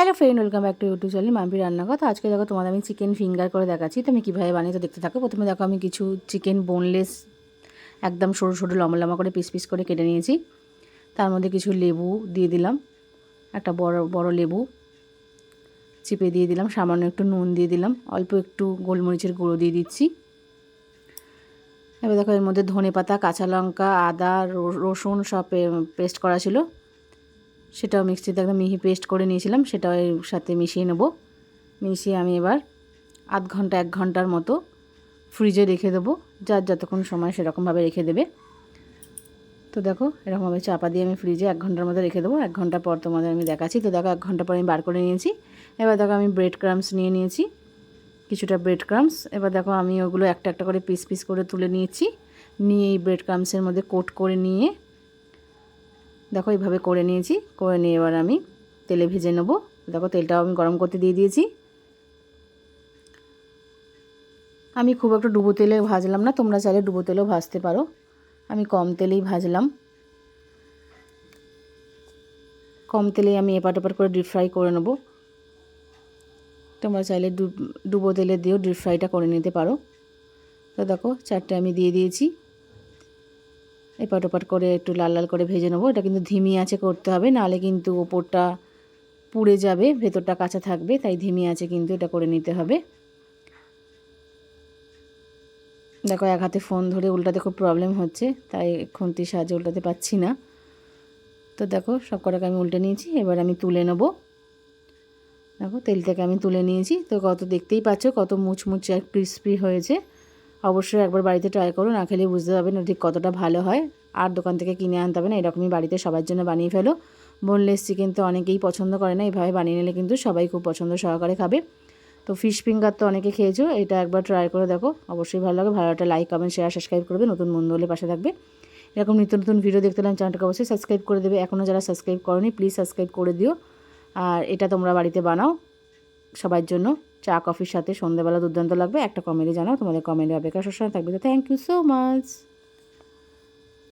Hello friend, welcome back to YouTube channel Mampi রান্না তো আজকে দেখো তোমাদের আমি চিকেন ফিঙ্গার করে দেখাচ্ছি। তুমি কীভাবে বানিয়ে তো দেখতে থাকো। প্রথমে দেখো আমি কিছু চিকেন বোনলেস একদম সরু সরু, লম্বা লম্বা করে পিস পিস করে কেটে নিয়েছি। তার মধ্যে কিছু লেবু দিয়ে দিলাম, একটা বড় বড় লেবু চিপে দিয়ে দিলাম, সামান্য একটু নুন দিয়ে দিলাম, অল্প একটু গোলমরিচের গুঁড়ো দিয়ে দিচ্ছি। এবার দেখো এর মধ্যে ধনে পাতা কাঁচা লঙ্কা, আদা, রসুন সব পেস্ট করা ছিল। সেটাও মিক্সিতে একদম মিহি পেস্ট করে নিয়েছিলাম, সেটাও এর সাথে মিশিয়ে নেব। মিশিয়ে আমি এবার আধ ঘণ্টা, এক ঘণ্টার মতো ফ্রিজে রেখে দেবো, যার যতক্ষণ সময় সেরকমভাবে রেখে দেবে। তো দেখো, এরকমভাবে চাপা দিয়ে আমি ফ্রিজে এক ঘণ্টার মতো রেখে দেবো, এক ঘণ্টা পর তোমাদের আমি দেখাচ্ছি। তো দেখো, এক ঘণ্টা পর আমি বার করে নিয়েছি। এবার দেখো, আমি ব্রেড ক্রামস নিয়ে নিয়েছি, কিছুটা ব্রেড ক্রামস এবার দেখো, আমি ওগুলো একটা একটা করে পিস পিস করে তুলে নিয়েছি। নিয়ে এই ব্রেড ক্রামসের মধ্যে কোট করে নিয়ে দেখো, এইভাবে করে নিয়েছি। করে নিয়ে এবার আমি তেলে ভেজে নেব। দেখো, তেলটাও আমি গরম করতে দিয়ে দিয়েছি। আমি খুব একটা ডুবো তেলে ভাজলাম না, তোমরা চাইলে ডুবো তেলেও ভাজতে পারো। আমি কম তেলেই ভাজলাম। কম তেলেই আমি এপাট ওপাট করে ডিপ ফ্রাই করে নেব। তোমরা চাইলে ডুবো তেলে দিয়েও ডিপ ফ্রাইটা করে নিতে পারো। তো দেখো, চারটে আমি দিয়ে দিয়েছি। এপাট ওপাট করে একটু লাল লাল করে ভেজে নেব। এটা কিন্তু ধিমি আছে করতে হবে নাহলে কিন্তু ওপরটা পুড়ে যাবে, ভেতরটা কাঁচা থাকবে, তাই ধিমি আছে কিন্তু এটা করে নিতে হবে। দেখো, এক হাতে ফোন ধরে উল্টাতে খুব প্রবলেম হচ্ছে, তাই খুন্তির সাহায্যে উল্টাতে পাচ্ছি না। তো দেখো, সব কটাকে আমি উল্টে নিয়েছি, এবার আমি তুলে নেব। দেখো, তেল থেকে আমি তুলে নিয়েছি, তো কত দেখতেই পাচ্ছ, কত মুচমুচে আর ক্রিসপি হয়েছে। অবশ্যই একবার বাড়িতে ট্রাই করো, না খেলে বুঝতে পারবেন ঠিক কতটা ভালো হয়। আর দোকান থেকে কিনে আনতে হবে না, এরকমই বাড়িতে সবার জন্য বানিয়ে ফেলো। বোনলেস চিকেন তো অনেকেই পছন্দ করে না, এইভাবে বানিয়ে নিলে কিন্তু সবাই খুব পছন্দ সহকারে খাবে। তো ফিশ ফিঙ্গার তো অনেকে খেয়েছো, এটা একবার ট্রাই করে দেখো, অবশ্যই ভালো লাগে। ভালো একটা লাইক কমেন্ট শেয়ার সাবস্ক্রাইব করবে, নতুন বন্ধু হলে পাশে থাকবে। এরকম নিত্য নতুন ভিডিও দেখতে হলে চ্যানেলটাকে অবশ্যই সাবস্ক্রাইব করে দেবে। এখনও যারা সাবস্ক্রাইব করনি প্লিজ সাবস্ক্রাইব করে দিও। আর এটা তোমরা বাড়িতে বানাও। সবার জন্য চা, কফির সাথে সন্ধ্যাবেলা দুর্দান্ত লাগবে। একটা কমেন্টে জানাও, তোমাদের কমেন্টে অপেক্ষা সবসময় থাকবে। তো থ্যাংক ইউ সো মাচ